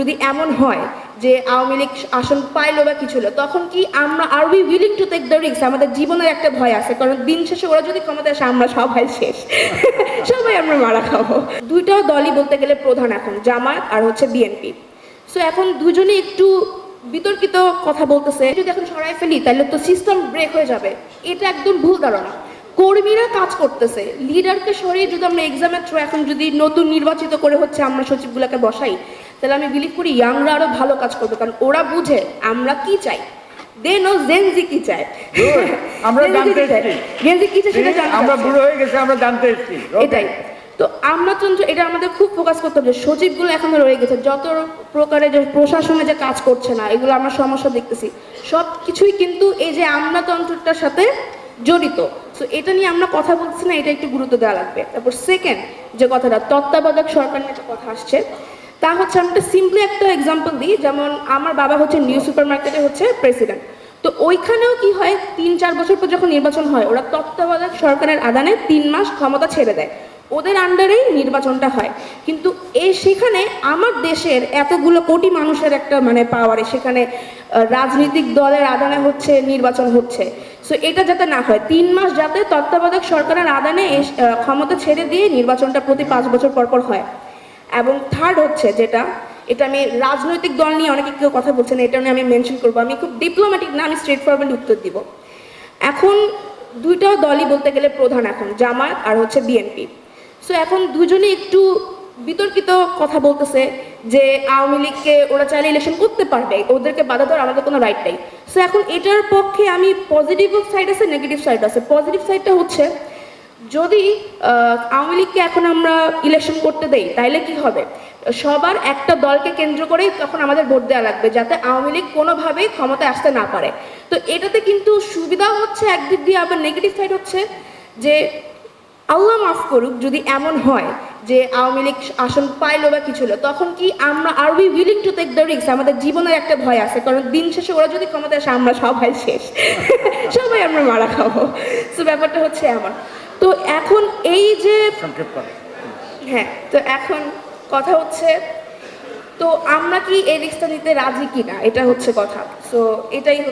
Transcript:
যদি এমন হয় যে আওয়ামী লীগ আসন পাইলো বা কিছু হলো, তখন কি আমরা are we willing to take the রিক্স আমাদের জীবনের একটা ভয় আছে, কারণ দিন শেষে ওরা যদি ক্ষমতা আসে, আমরা সবাই শেষ। সবাই আমরা মারা খাব। দুইটাও দলই বলতে গেলে প্রধান এখন, জামায়াত আর হচ্ছে বিএনপি। সো এখন দুজনে একটু বিতর্কিত কথা বলতেছে। যদি এখন সরাই ফেলি, তাহলে তো সিস্টেম ব্রেক হয়ে যাবে। এটা একদম ভুল ধারণা। কর্মীরা কাজ করতেছে। লিডারকে সরিয়ে যদি আমরা এক্সামের থ্রু এখন যদি নতুন নির্বাচিত করে হচ্ছে আমরা সচিবগুলোকে বসাই তাহলে আমি বিলিভ করি ইয়াংরা আরও ভালো কাজ করবে কারণ ওরা বুঝে আমরা কি চাই। দে নো জেনজি কি চায়। আমরা জানতে Z কি চায় সেটা আমরা বুড়ো হয়ে গেছি আমরা জানতে এসেছি। এটাই। তো আমরা এটা আমাদের খুব ফোকাস করতে হবে সচিবগুলো এখনও রয়ে গেছে। যত প্রকারের যে প্রশাসনে যে কাজ করছে না এগুলো আমরা সমস্যা দেখতেছি। সব কিছুই কিন্তু এই যে আমলাতন্ত্রটার সাথে জড়িত। সো এটা নিয়ে আমরা কথা বলছি না এটা একটু গুরুত্ব দেওয়া লাগবে। তারপর সেকেন্ড যে কথাটা তত্ত্বাবধায়ক সরকার নিয়ে একটা কথা আসছে তা হচ্ছে আমি একটা সিম্পলি একটা এক্সাম্পল দিই, যেমন আমার বাবা হচ্ছে নিউ সুপার মার্কেটে হচ্ছে প্রেসিডেন্ট তো ওইখানেও কি হয়, তিন চার বছর পর যখন নির্বাচন হয়, ওরা তত্ত্বাবধায়ক সরকারের আদানে তিন মাস ক্ষমতা ছেড়ে দেয়। ওদের আন্ডারেই নির্বাচনটা হয়। কিন্তু এই সেখানে আমার দেশের এতগুলো কোটি মানুষের একটা মানে পাওয়ারে সেখানে রাজনৈতিক দলের আদানে হচ্ছে, নির্বাচন হচ্ছে। সো এটা যাতে না হয়, তিন মাস যাতে তত্ত্বাবধায়ক সরকারের আদানে ক্ষমতা ছেড়ে দিয়ে নির্বাচনটা প্রতি পাঁচ বছর পর পর হয়। এবং থার্ড হচ্ছে যেটা, এটা আমি রাজনৈতিক দল নিয়ে অনেকে কেউ কথা বলছেন এটা নিয়ে আমি মেনশন করব। আমি খুব ডিপ্লোম্যাটিক না, আমি স্ট্রেট ফরওয়ার্ড উত্তর দিব। এখন দুইটা দলই বলতে গেলে প্রধান এখন, জামায়াত আর হচ্ছে বিএনপি সো এখন দুজনে একটু বিতর্কিত কথা বলতেছে যে আওয়ামী লীগকে ওরা চাইলে ইলেকশন করতে পারবে, ওদেরকে বাধা দেওয়ার আমাদের কোনো রাইট নেই। সো এখন এটার পক্ষে আমি পজিটিভ সাইড আছে নেগেটিভ সাইড আছে। পজিটিভ সাইডটা হচ্ছে যদি আওয়ামী লীগকে এখন আমরা ইলেকশন করতে দেই, তাইলে কি হবে? সবার একটা দলকে কেন্দ্র করেই তখন আমাদের ভোট দেওয়া লাগবে, যাতে আওয়ামী লীগ কোনোভাবেই ক্ষমতায় আসতে না পারে। তো এটাতে কিন্তু সুবিধা হচ্ছে, একদিক দিয়ে আবার নেগেটিভ সাইড হচ্ছে, যে আল্লাহ মাফ করুক, যদি এমন হয় যে আওয়ামী লীগ আসন পাইলো বা কিছু হলো, তখন কি আমরা are we willing to take the রিক্স আমাদের জীবনের একটা ভয় আছে, কারণ দিন শেষে ওরা যদি ক্ষমতায় আসে, আমরা সবাই শেষ। সবাই আমরা মারা খাব। তো ব্যাপারটা হচ্ছে আমার তো এখন এই যে হ্যাঁ তো এখন কথা হচ্ছে তো আমরা কি এই রিক্সটা নিতে রাজি কিনা? এটা হচ্ছে কথা। সো এটাই হচ্ছে